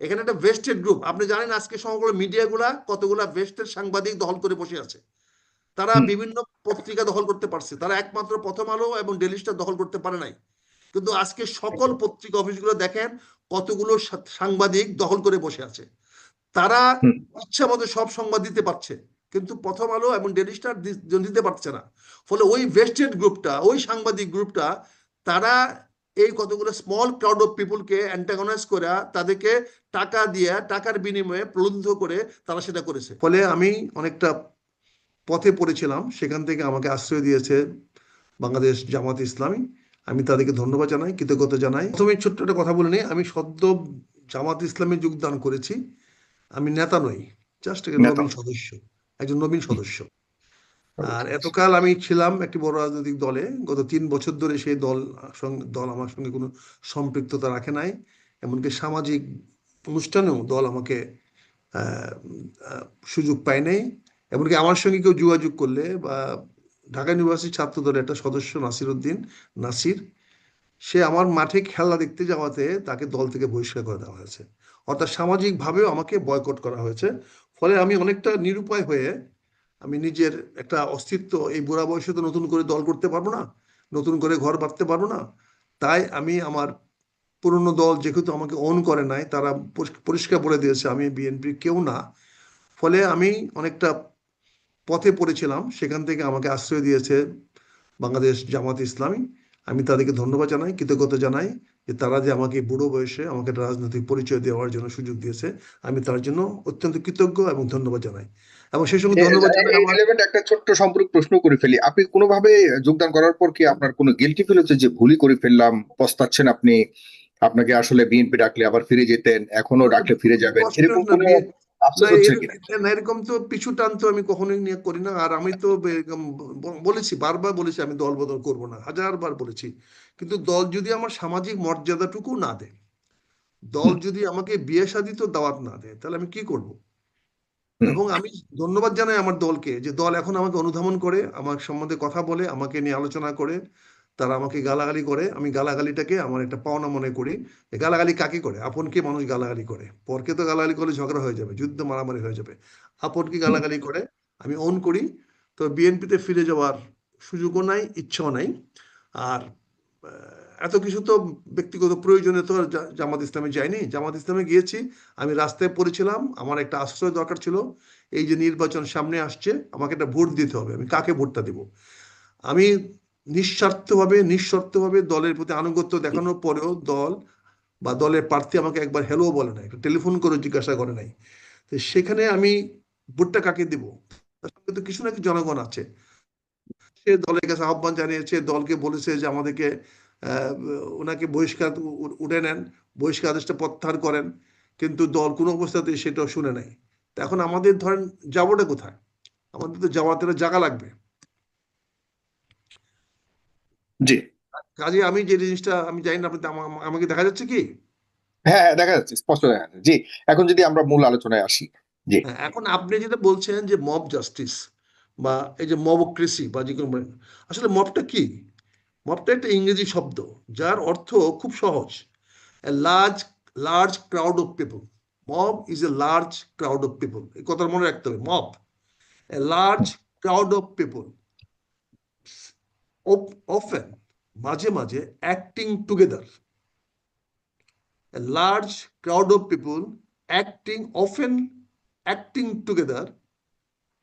এখানে একটা vested group আপনি জানেন আজকে সমগ্র মিডিয়াগুলা কতগুলা ভেস্টেড সাংবাদিক দখল করে বসে আছে। তারা বিভিন্ন পত্রিকা দখল করতে পারছে। তারা একমাত্র প্রথম আলো এবং ডেলি স্টার দখল করতে পারে নাই। কিন্তু আজকে সকল পত্রিকা অফিসগুলো দেখেন কতগুলো সাংবাদিক দখল করে বসে আছে। তারা। ইচ্ছা মতো সব সংবাদ দিতে পারছে কিন্তু প্রথম আলো এবং ডেলি স্টার দিতে পারছে না। ফলে ওই ভেস্টেড গ্রুপটা ওই সাংবাদিক গ্রুপটা তারা এই কতগুলো স্মল ক্রাউড অফ পিপুলকে অ্যান্টাগনাইজ করে তাদেরকে টাকা দিয়ে টাকার বিনিময়ে প্রলুব্ধ করে তারা সেটা করেছে। ফলে আমি অনেকটা পথে পড়েছিলাম সেখান থেকে আমাকে আশ্রয় দিয়েছে বাংলাদেশ জামাত ইসলামী। আমি তাদেরকে ধন্যবাদ জানাই কৃতজ্ঞতা জানাই। প্রথমে ছোট্ট একটা কথা বলে নিই আমি সদ্য জামাত ইসলামে যোগদান করেছি। আমি নেতা নই জাস্ট একটা নেতা। নবীন সদস্য একজন নবীন সদস্য। আর এতকাল আমি ছিলাম একটি বড় রাজনৈতিক দলে। গত তিন বছর ধরে সেই দল সঙ্গে দল আমার সঙ্গে কোনো সম্পৃক্ততা রাখে নাই। এমনকি সামাজিক অনুষ্ঠানেও দল আমাকে সুযোগ পায় নাই। এমনকি আমার সঙ্গে কেউ যোগাযোগ করলে বা ঢাকা ইউনিভার্সিটি ছাত্র দলের একটা সদস্য নাসির উদ্দিন নাসির সে আমার মাঠে খেলা দেখতে যাওয়াতে তাকে দল থেকে বহিষ্কার করে দেওয়া হয়েছে। অর্থাৎ সামাজিকভাবেও আমাকে বয়কট করা হয়েছে। ফলে আমি অনেকটা নিরুপায় হয়ে আমি নিজের একটা অস্তিত্ব, এই বুড়া বয়সে তো নতুন করে দল করতে পারব না, নতুন করে ঘর বাঁধতে পারব না। তাই আমি আমার পুরনো দল যেহেতু আমাকে অন করে নাই, তারা পরিষ্কার- বলে দিয়েছে, আমি বিএনপির কেউ না। ফলে আমি অনেকটা পথে পড়েছিলাম, সেখান থেকে আমাকে আশ্রয় দিয়েছে বাংলাদেশ জামাত ইসলামী। আমি তাদেরকে ধন্যবাদ জানাই, কৃতজ্ঞতা জানাই যে তারা যে আমাকে বুড়ো বয়সে আমাকে রাজনৈতিক পরিচয় দেওয়ার জন্য সুযোগ দিয়েছে, আমি তার জন্য অত্যন্ত কৃতজ্ঞ এবং ধন্যবাদ জানাই। এবং সেই সঙ্গে ধন্যবাদ একটা ছোট্ট সম্পর্ক প্রশ্ন করে ফেলি। আপনি কোনোভাবে যোগদান করার পর কি আপনার কোনো গিলটি ফিল হচ্ছে যে ভুলই করে ফেললাম পস্তাচ্ছেন আপনি আপনাকে আসলে বিএনপি ডাকলে আবার ফিরে যেতেন এখনও ডাকলে ফিরে যাবেন এরকম কোনো এরকম- তো পিছু টান তো আমি কখনোই নিয়ে করি না। আর আমি তো বলেছি বারবার বলেছি আমি দল বদল করব না হাজারবার বলেছি। কিন্তু দল যদি আমার সামাজিক মর্যাদাটুকু না দেয় দল যদি আমাকে বিয়ে শাদী তো দাওয়াত না দেয় তাহলে আমি কি করব। এবং আমি ধন্যবাদ জানাই আমার দলকে যে দল এখন আমাকে অনুধাবন করে আমার সম্বন্ধে কথা বলে আমাকে নিয়ে আলোচনা করে তারা আমাকে গালাগালি করে আমি গালাগালিটাকে আমার একটা পাওনা মনে করি গালাগালি কাকে করে? আপনকে মানুষ গালাগালি করে? পরকে তো গালাগালি করলে ঝগড়া হয়ে যাবে যুদ্ধ মারামারি হয়ে যাবে। আপনকে গালাগালি করে? আমি অন করি। তো বিএনপিতে ফিরে যাওয়ার সুযোগও নাই ইচ্ছাও নাই। আর এত কিছু তো ব্যক্তিগত প্রয়োজনে তো জামাত ইসলামে যাইনি জামাত ইসলামে গিয়েছি, আমি রাস্তায় পড়েছিলাম, আমার একটা আশ্রয় দরকার ছিল, এই যে নির্বাচন সামনে আসছে, আমাকে একটা ভোট দিতে হবে, আমি কাকে ভোটটা দেব? আমি নিঃস্বার্থভাবে, নিঃশর্তভাবে দলের প্রতি আনুগত্য দেখানোর পরেও দল বা দলের প্রার্থী আমাকে একবার হ্যালো বলে নাই টেলিফোন করে জিজ্ঞাসা করে নাই। তো সেখানে আমি ভোটটা কাকে দেব? কিছু না কিছু জনগণ আছে। সে দলের কাছে আহ্বান জানিয়েছে, দলকে বলেছে যে আমাদেরকে ওনাকে বহিষ্কার উঠে নেন বহিষ্কার আদেশটা প্রত্যাহার করেন কিন্তু দল কোনো অবস্থাতে সেটাও শুনে নাই। তা এখন আমাদের ধরেন যাবোটা কোথায়? আমাদের তো যাওয়াতে জায়গা লাগবে। জি। কাজে আমি যে জিনিসটা আমি জানি না আপনি আমাকে দেখা যাচ্ছে কি? হ্যাঁ দেখা যাচ্ছে স্পষ্ট দেখা যাচ্ছে। জি এখন যদি আমরা মূল আলোচনায় আসি জি। হ্যাঁ, এখন আপনি যেটা বলছেন যে মব জাস্টিস বা এই যে মবক্রেসি বা যে কোনো আসলে মবটা কি? মবটা একটা ইংরেজি শব্দ, যার অর্থ খুব সহজ। Large large crowd of people mob is a large crowd of people এই কথা মনে রাখতে হবে। Mob a large crowd of people often, মাঝে মাঝে acting together large crowd of people acting, often acting together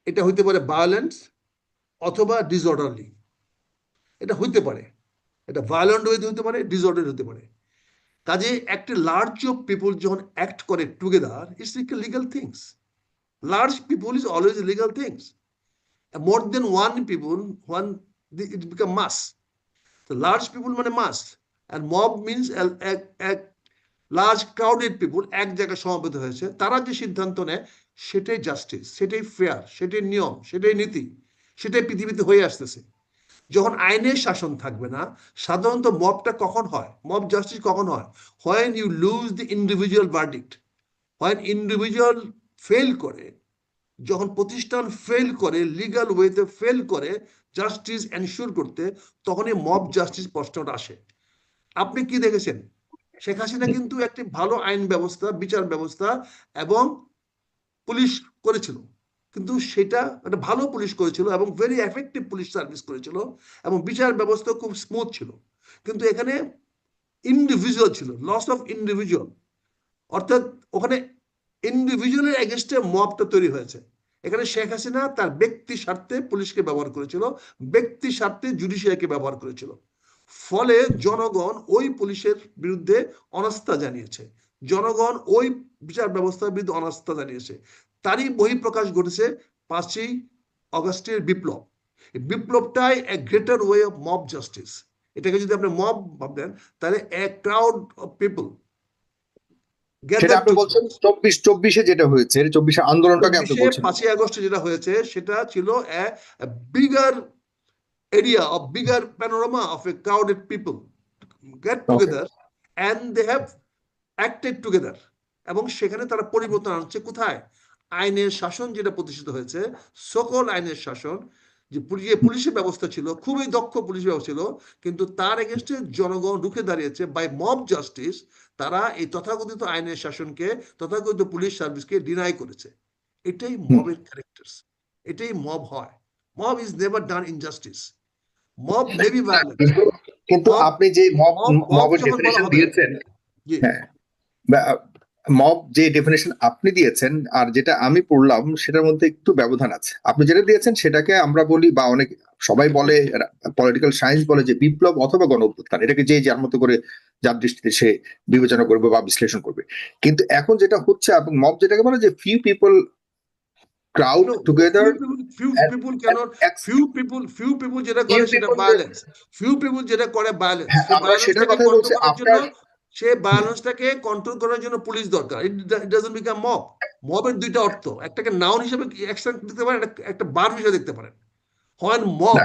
এটা হইতে পারে ভায়োলেন্স অথবা ডিসঅর্ডারলি এটা হইতে পারে। এটা ভায়োলেন্ট হইতে হতে পারে ডিসঅর্ডার হতে পারে। কাজে একটা লার্জ অফ পিপল যখন অ্যাক্ট করে together it's legal things large people is always legal things more than one people one it become mass তো লার্জ পিপল মানে মাস অ্যান্ড মব মিনস এক লার্জ ক্রাউডেড পিপুল এক জায়গায় সমাবেত হয়েছে, তারা যে সিদ্ধান্ত নেয়, সেটাই জাস্টিস সেটাই ফেয়ার সেটাই নিয়ম, সেটাই নীতি, সেটাই পৃথিবীতে হয়ে আসতেছে। যখন আইনের শাসন থাকবে না, সাধারণত মবটা কখন হয়? মব জাস্টিস কখন হয়? When you lose the individual verdict when individual fail করে, যখন প্রতিষ্ঠান ফেল করে লিগাল ওয়েতে ফেল করে জাস্টিস এনশিওর করতে, তখনই মব জাস্টিস প্রশ্নটা আসে। আপনি কি দেখেছেন? শেখ হাসিনা কিন্তু একটি ভালো আইন ব্যবস্থা, বিচার ব্যবস্থা এবং পুলিশ করেছিল। কিন্তু সেটা একটা ভালো পুলিশ করেছিল এবং ভেরি এফেক্টিভ পুলিশ সার্ভিস করেছিল এবং বিচার ব্যবস্থা খুব স্মুথ ছিল। কিন্তু এখানে ইন্ডিভিজুয়াল ছিল লস অফ ইন্ডিভিজুয়াল অর্থাৎ ওখানে ইন্ডিভিজুয়ালের এগেনস্টে মবটা তৈরি হয়েছে। এখানে শেখ হাসিনা তার ব্যক্তি স্বার্থে পুলিশকে ব্যবহার করেছিল, ব্যক্তি স্বার্থে জুডিশিয়ারিকে ব্যবহার করেছিল। ফলে জনগণ ওই পুলিশের বিরুদ্ধে অনাস্থা জানিয়েছে। জনগণ ওই বিচার ব্যবস্থার বিরুদ্ধে অনাস্থা জানিয়েছে। তারই বহিঃপ্রকাশ ঘটেছে পাঁচই অগস্টের বিপ্লব। বিপ্লবটাই a greater way of mob justice এটাকে যদি আপনি মব ভাবলেন তাহলে এ ক্রাউড অফ পিপল সেটা আপনি বলছেন চব্বিশ চব্বিশে যেটা হয়েছে চব্বিশে আন্দোলনটাকে আপনি বলছেন। পাঁচই আগস্টে যেটা হয়েছে সেটা ছিল বিগার এবং সেখানে তারা পরিবর্তন আনছে কোথায়? আইনের শাসন যেটা প্রতিষ্ঠিত হয়েছে সকল আইনের শাসন যে যে পুলিশের ব্যবস্থা ছিল খুবই দক্ষ পুলিশ ব্যবস্থা ছিল কিন্তু তার এগেনস্টে জনগণ রুখে দাঁড়িয়েছে বাই মব জাস্টিস তারা এই তথাকথিত আইনের শাসনকে তথাকথিত পুলিশ সার্ভিসকে ডিনাই করেছে। এটাই মবের ক্যারেক্টার্স এটাই মব হয়। Mob is never done injustice mob maybe violent কিন্তু- আপনি যে মব মব- মব মবের ডেফিনেশন দিয়েছেন হ্যাঁ মব যে ডেফিনেশন আপনি দিয়েছেন আর যেটা আমি পড়লাম সেটার মধ্যে একটু ব্যবধান আছে। আপনি যেটা দিয়েছেন সেটাকে আমরা বলি বা অনেক সবাই বলে পলিটিক্যাল সায়েন্স বলে যে বিপ্লব অথবা গণ অভ্যুত্থান। এটাকে যে যার মতো করে যার দৃষ্টিতে সে বিবেচনা করবে বা বিশ্লেষণ করবে। কিন্তু এখন যেটা হচ্ছে এবং মব যেটাকে বলে যে few people crowd together few and- people cannot few people few people যেটা করে সেটা ফিউ পিপল যেটা করে ভায়োলেন্স হ্যাঁ, আমরা সেটার কথাই বলছি, আপনার- সে ভায়োলেন্সটাকে কন্ট্রোল করার জন্য পুলিশ দরকার। ইট ডাজন্ট বিকাম মব মবের দুইটা অর্থ। একটাকে নাউন হিসেবে অ্যাকশন দেখতে পারেন একটা- বার হিসেবে দেখতে পারেন। When mob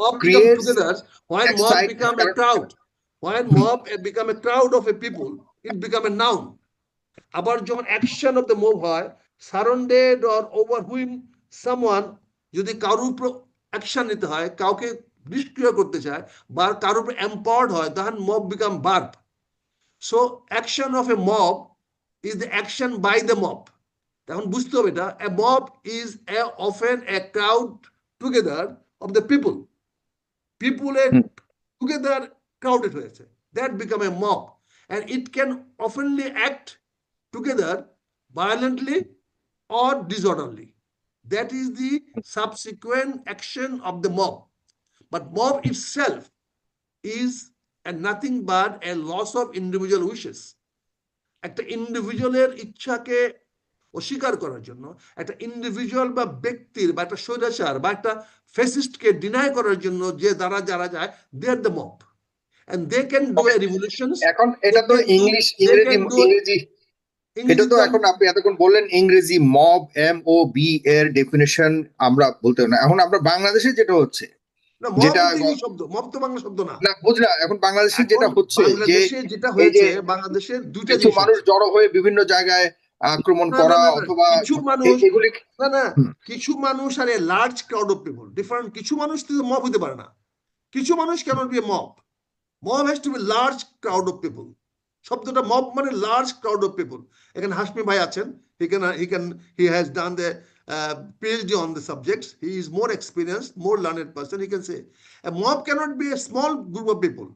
mob become creates together when mob become a crowd when mob become a crowd of a people it become a noun আবার যখন অ্যাকশন অফ দ্য মুভ হয় সারাউন্ডেড অর ওভারহুইম সামওয়ান যদি কারোর উপর action নিতে হয় কাউকে নিষ্ক্রিয় করতে চায় বা কারোর উপর এম্পাওয়ার্ড হয় তখন mob become barb So action of a mob is the action by the mob তখন বুঝতে হবে এটা a mob is a often a crowd together of the people পিপুলের hmm. Together crowded হয়েছে that become a mob and it can oftenly act together violently or disorderly. That is the subsequent action of the mob. But mob itself is a nothing but a loss of individual wishes. একটা ইন্ডিভিজুয়ালের ইচ্ছাকে অস্বীকার করার জন্য একটা individual বা ব্যক্তির বা একটা স্বৈরাচার বা একটা ফেসিস্টকে ডিনাই করার জন্য যে দ্বারা যারা যায় they are the mob and they can do a revolution. এখন এটা তো ইংলিশ ইংরেজি ইংরেজি। এটা তো এখন আপনি এতক্ষণ বললেন ইংরেজি মব এম ও বি এর ডেফিনেশন আমরা বলতে না। এখন আমরা বাংলাদেশে যেটা হচ্ছে যেটা- শব্দ মব তো বাংলা শব্দ না। না বুঝলাম এখন বাংলাদেশে যেটা হচ্ছে যে যেটা হয়েছে যে দুইটা কিছু মানুষ হয়েছে। জড়ো হয়ে বিভিন্ন জায়গায় আক্রমণ না, না, করা না, না, অথবা কিছু মানুষ না না কিছু মানুষ আর large crowd of people different কিছু মানুষ তো মব হতে পারে না। কিছু মানুষ কেন be mob mob has to be large crowd of people শব্দটা মব মানে লার্জ ক্রাউড অফ পিপল এখানে হাসমি ভাই আছেন। He can he can he has done the PhD on the subjects he is more experienced more learned person he can say A mob cannot be a small group of people.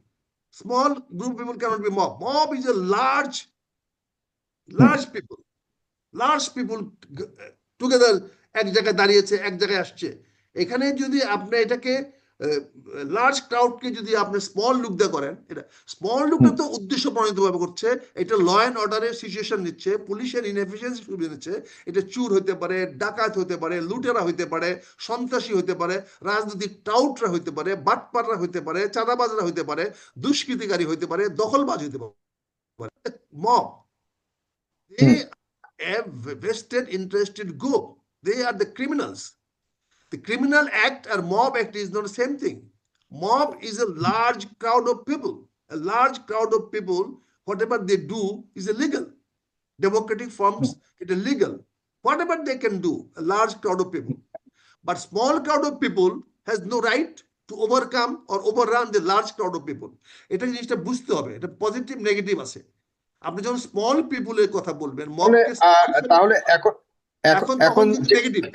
Small group of people cannot be mob. Mob is a large, large people. Large people g- together এক জায়গায় দাঁড়িয়েছে এক জায়গায় আসছে এখানে যদি আপনি এটাকে লার্জ ক্রাউডকে যদি আপনি স্মল লুক দিয়ে করেন এটা স্মল লুকটা তো উদ্দেশ্য প্রণীত ভাবে করছে এটা ল অ্যান্ড অর্ডারের সিচুয়েশন নিচ্ছে পুলিশের ইনএফিসিয়েন্সি নিচ্ছে এটা চুর হতে পারে ডাকাত হতে পারে লুটেরা হতে পারে সন্ত্রাসী হতে পারে রাজনৈতিক টাউটরা হতে পারে বাটপাটরা হতে পারে চাঁদাবাজরা হতে পারে দুষ্কৃতিকারী হতে পারে দখলবাজ হতে পারে mob have vested interest in go they are the criminals. the criminal act or mob act is not the same thing mob is a large crowd of people a large crowd of people whatever they do is illegal democratic forms it is legal whatever they can do a large crowd of people but small crowd of people has no right to overcome or overran the large crowd of people এটা জিনিসটা বুঝতে হবে এটা positive negative আছে আপনি যখন small পিপুলের কথা বলবেন তাহলে মবকে আহ, তাহলে এখন এখন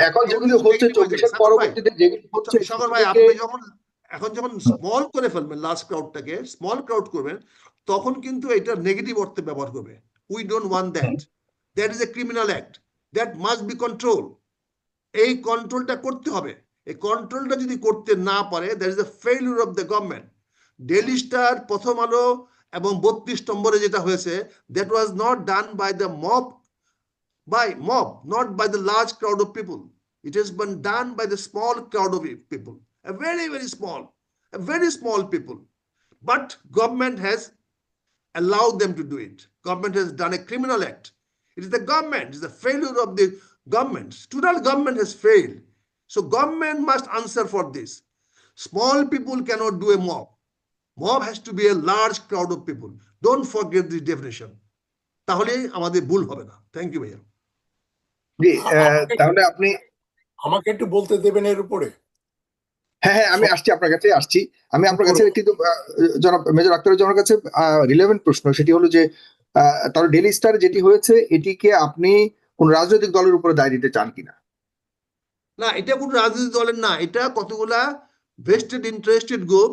এখন যেগুলো হচ্ছে চব্বিশের পরবর্তীতে যেগুলো হচ্ছে সাগর ভাই আপনি যখন এখন যখন স্মল করে ফেলবেন লার্জ ক্রাউডটাকে স্মল ক্রাউড করবেন তখন কিন্তু এটা নেগেটিভ অর্থে ব্যবহার করবে। We don't want that that is a criminal act that must be control এই কন্ট্রোলটা করতে হবে। এই কন্ট্রোলটা যদি করতে না পারে that is failure of the government Daily Star Prothom Alo এবং বত্রিশ নম্বরে যেটা হয়েছে that was not done by the mob by mob, not by the large crowd of people. It has been done by the small crowd of people, a very, very small, a very small people. But government has allowed them to do it. Government has done a criminal act. It is the government, it is the failure of the government. Total government has failed. So government must answer for this. Small people cannot do a mob. Mob has to be a large crowd of people. Don't forget this definition. তাহলে আমাদের ভুল হবে না thank you ভাইয়া জি তাহলে আপনি আমাকে একটু বলতে দেবেন এর উপরে? হ্যাঁ হ্যাঁ আমি আসছি আপনার কাছে আসছি। আমি আপনার কাছে কিন্তু জনাব মেজর আক্তারুজ্জামানের কাছে রিলেভেন্ট প্রশ্ন সেটি হলো যে তাহলে ডেলি স্টার যেটি হয়েছে এটিকে আপনি কোন রাজনৈতিক দলের উপরে দায় দিতে চান কিনা? না এটা কোনো রাজনৈতিক দলের না এটা কতগুলা ভেস্টেড ইন্টারেস্টেড গ্রুপ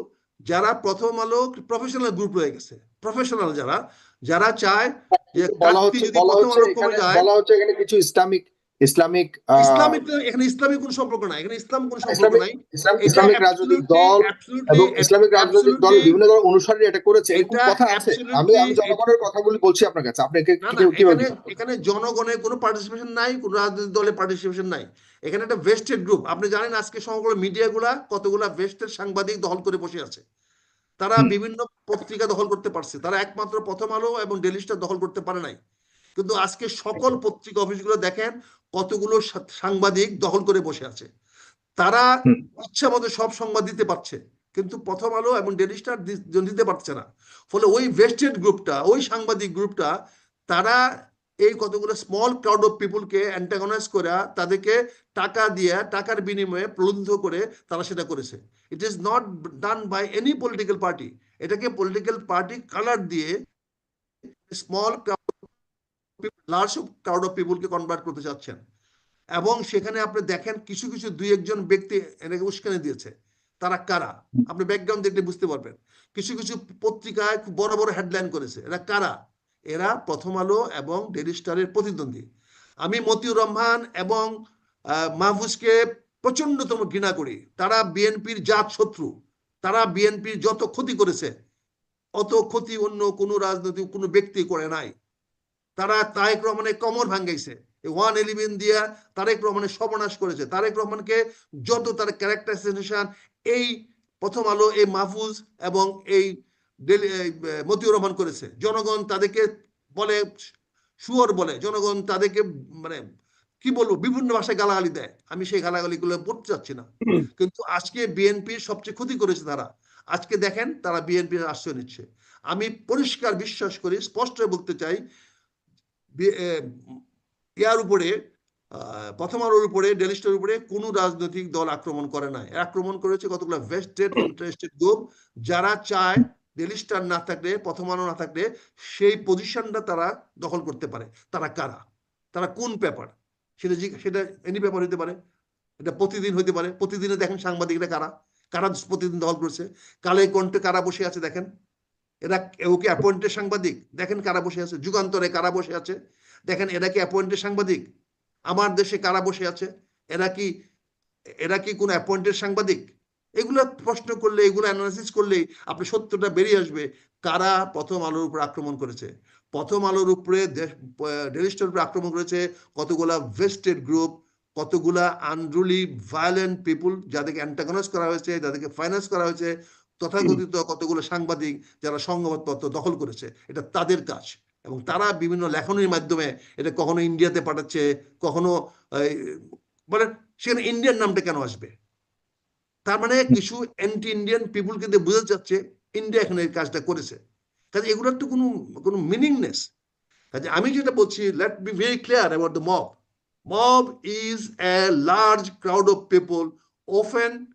যারা প্রথম আলো প্রফেশনাল গ্রুপ রয়ে গেছে। প্রফেশনাল যারা যারা চায় যে বলা হচ্ছে এখানে কিছু ইসলামিক ইসলামিক ইসলামিক এখানে ইসলামিক কোনো সম্পর্ক নাই এখানে ইসলাম কোনো সম্পর্ক নাই। ইসলামিক রাজনৈতিক দল এবং ইসলামিক রাজনৈতিক দল বিভিন্ন দল অনুসারী এটা করেছে এরকম কথা আছে। আমি আমি জনগণের কথাগুলি বলছি আপনার কাছে আপনাকে না না কি- কীভাবে এখানে এখানে জনগণের কোনো পার্টিসিপেশন নাই কোনো রাজনৈতিক দলের পার্টিসিপেশন নাই। এখানে একটা ভেস্টেড গ্রুপ আপনি জানেন আজকে সমগ্র মিডিয়াগুলা কতগুলা ভেস্টেড সাংবাদিক দখল করে বসে আছে। তারা বিভিন্ন পত্রিকা দখল করতে পারছে তারা একমাত্র প্রথম আলো এবং ডেলি স্টার দখল করতে পারে নাই। কিন্তু আজকে সকল পত্রিকা অফিসগুলো দেখেন কতগুলো সাংবাদিক দখল করে বসে আছে। তারা ইচ্ছা মতো সব সংবাদ দিতে পারছে কিন্তু প্রথম আলো এবং ডেলি স্টার দিতে পারছে না। ফলে ওই ভেস্টেড গ্রুপটা ওই সাংবাদিক গ্রুপটা তারা এই কতগুলো স্মল ক্রাউড অফ পিপুলকে অ্যান্টাগনাইজ করে তাদেরকে টাকা দিয়ে টাকার বিনিময়ে প্রলুব্ধ করে তারা সেটা করেছে। It is not done by any political party এটাকে পলিটিক্যাল পার্টি কালার দিয়ে স্মল লার্জ ক্রাউড অফ পিপুলকে কনভার্ট করতে চাচ্ছেন। এবং সেখানে আপনি দেখেন কিছু কিছু দুই একজন ব্যক্তি এটাকে উস্কানি দিয়েছে। তারা কারা? আপনি ব্যাকগ্রাউন্ড দেখলে বুঝতে পারবেন। কিছু কিছু পত্রিকায় খুব বড় বড় হেডলাইন করেছে। এরা কারা? এরা প্রথম আলো এবং ডেলি স্টারের প্রতিদ্বন্দ্বী। আমি মতিউর রহমান এবং মাহফুজকে প্রচন্ডতম ঘৃণা করি। তারা বিএনপির জাত শত্রু। তারা বিএনপির যত ক্ষতি করেছে, অত ক্ষতি অন্য কোনো রাজনৈতিক, কোনো ব্যক্তি করে নাই। তারা তারেক রহমানের কমর ভাঙ্গাইছে। ওয়ান ইলেভেন দিয়া তারেক রহমানের সর্বনাশ করেছে। তারেক রহমানকে যত তার ক্যারেক্টারাইজেশন এই প্রথম আলো এই মাহফুজ এবং এই মতিউর রহমান করেছে। জনগণ তাদেরকে বলে শুয়োর বলে। জনগণ তাদেরকে মানে কি বলব বিভিন্ন ভাষায় গালাগালি দেয়। আমি সেই গালাগালিগুলো পড়তে চাচ্ছি না। কিন্তু আজকে বিএনপির সবচেয়ে ক্ষতি করেছে তারা। আজকে দেখেন তারা বিএনপির আশ্রয় নিচ্ছে। আমি পরিষ্কার বিশ্বাস করি স্পষ্ট বলতে চাই ইয়ার উপরে প্রথম আলোর উপরে ডেলিস্টের উপরে কোনো রাজনৈতিক দল আক্রমণ করে নাই। আক্রমণ করেছে কতগুলো? ভেস্টেড ইন্টারেস্টেড গ্রুপ যারা চায় ডেলিস্টার না থাকলে, প্রথম আলো না থাকলে, সেই পজিশনটা তারা দখল করতে পারে। তারা কারা? তারা কোন পেপার? সেটা সেটা এনি পেপার হতে পারে। এটা প্রতিদিন হতে পারে। প্রতিদিনে দেখেন সাংবাদিকরা কারা? কারা প্রতিদিন দখল করছে? কালে কণ্ঠে কারা বসে আছে দেখেন? এরা কেউ কি অ্যাপয়েন্টেড সাংবাদিক? দেখেন কারা বসে আছে। যুগান্তরে কারা বসে আছে? দেখেন এরা কি অ্যাপয়েন্টেড সাংবাদিক? আমার দেশে কারা বসে আছে? এরা কি এরা কি কোনো অ্যাপয়েন্টেড সাংবাদিক? এগুলো প্রশ্ন করলে, এগুলো অ্যানালাইসিস করলে আপনি সত্যটা বেরিয়ে আসবে। কারা প্রথম আলোর উপর আক্রমণ করেছে? প্রথম আলোর উপরে ডেলিস্টার উপরে আক্রমণ করেছে কতগুলা ভেস্টেড গ্রুপ কতগুলা আনরুলি ভায়োলেন্ট পিপুল যাদেরকে অ্যান্টাগনাইজ করা হয়েছে, যাদেরকে ফাইন্যান্স করা হয়েছে তথাকথিত কতগুলো সাংবাদিক যারা সংবাদপত্র দখল করেছে, এটা তাদের কাজ। এবং তারা বিভিন্ন লেখনের মাধ্যমে এটা কখনো ইন্ডিয়াতে পাঠাচ্ছে, কখনো মানে সেখানে ইন্ডিয়ান নামটা কেন আসবে? তার মানে কিছু অ্যান্টি ইন্ডিয়ান পিপুল কিন্তু বোঝা যাচ্ছে ইন্ডিয়া এখানে এই কাজটা করেছে। কাজে এগুলোর তো কোনো কোনো মিনিংনেস কাজে আমি যেটা বলছি let be very clear about the mob mob is a large crowd of people often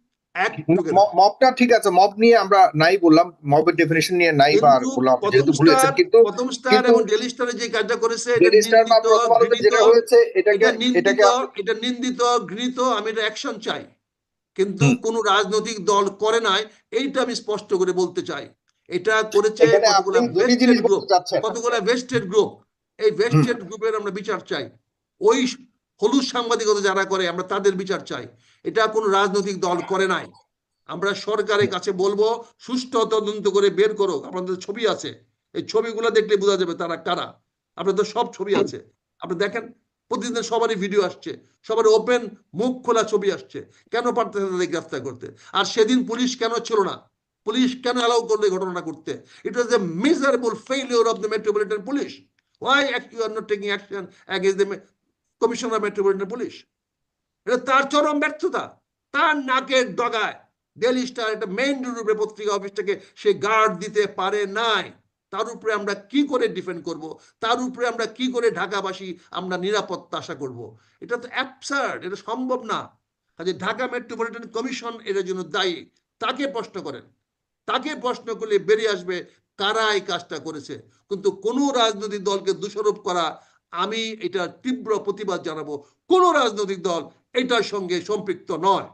মবটা ঠিক আছে মব নিয়ে আমরা নাই বললাম মবের ডেফিনেশন নিয়ে নাই বা বললাম যেহেতু ভুলেছেন কিন্তু প্রথম স্টার এবং ডেলি স্টারে যে কাজটা করেছে এটা নিন্দিত, ঘৃণিত, যেটা হয়েছে এটাকে এটাকে এটা নিন্দিত ঘৃণিত আমি এটা অ্যাকশন চাই। কিন্তু কোন রাজনৈতিক দল করে নাই এইটা আমি স্পষ্ট করে বলতে চাই। এটা করেছে কতগুলা ভেস্টেড গ্রুপ এই ভেস্টেড গ্রুপের আমরা বিচার চাই। ওই হলুদ সাংবাদিকতা যারা করে আমরা তাদের বিচার চাই। এটা কোন রাজনৈতিক দল করে নাই। আমরা সরকারের কাছে বলব, সুষ্ঠু তদন্ত করে বের করো। আপনাদের ছবি আছে। এই ছবিগুলো দেখলে বোঝা যাবে তারা কারা। আপনাদের সব ছবি আছে। আপনি দেখেন, প্রতিদিন সবারই ভিডিও আসছে। সবার ওপেন মুখ খোলা ছবি আসছে। কেন পারতেছে তাদের গ্রেফতার করতে? আর সেদিন পুলিশ কেন ছিল না? পুলিশ কেন অ্যালাউ করল এই ঘটনা করতে? It was a miserable failure of the metropolitan police why you are not taking action against the commissioner metropolitan police এটা তার চরম ব্যর্থতা। তার নাকের ডগায় ডেলি স্টার একটা মেইন রূপে পত্রিকা অফিসটাকে সে গার্ড দিতে পারে নাই। তার উপরে আমরা কি করে ডিফেন্ড করব? তার উপরে আমরা কি করে ঢাকাবাসী আমরা নিরাপত্তা আশা করব? এটা তো অ্যাবসার্ড এটা সম্ভব না। কাজে ঢাকা মেট্রোপলিটন কমিশন এটার জন্য দায়ী। তাকে প্রশ্ন করেন। তাকে প্রশ্ন করলে বেরিয়ে আসবে কারা এই কাজটা করেছে। কিন্তু কোনো রাজনৈতিক দলকে দোষারোপ করা আমি এটা তীব্র প্রতিবাদ জানাব। কোনো রাজনৈতিক দল এটার সঙ্গে সম্পৃক্ত নয়।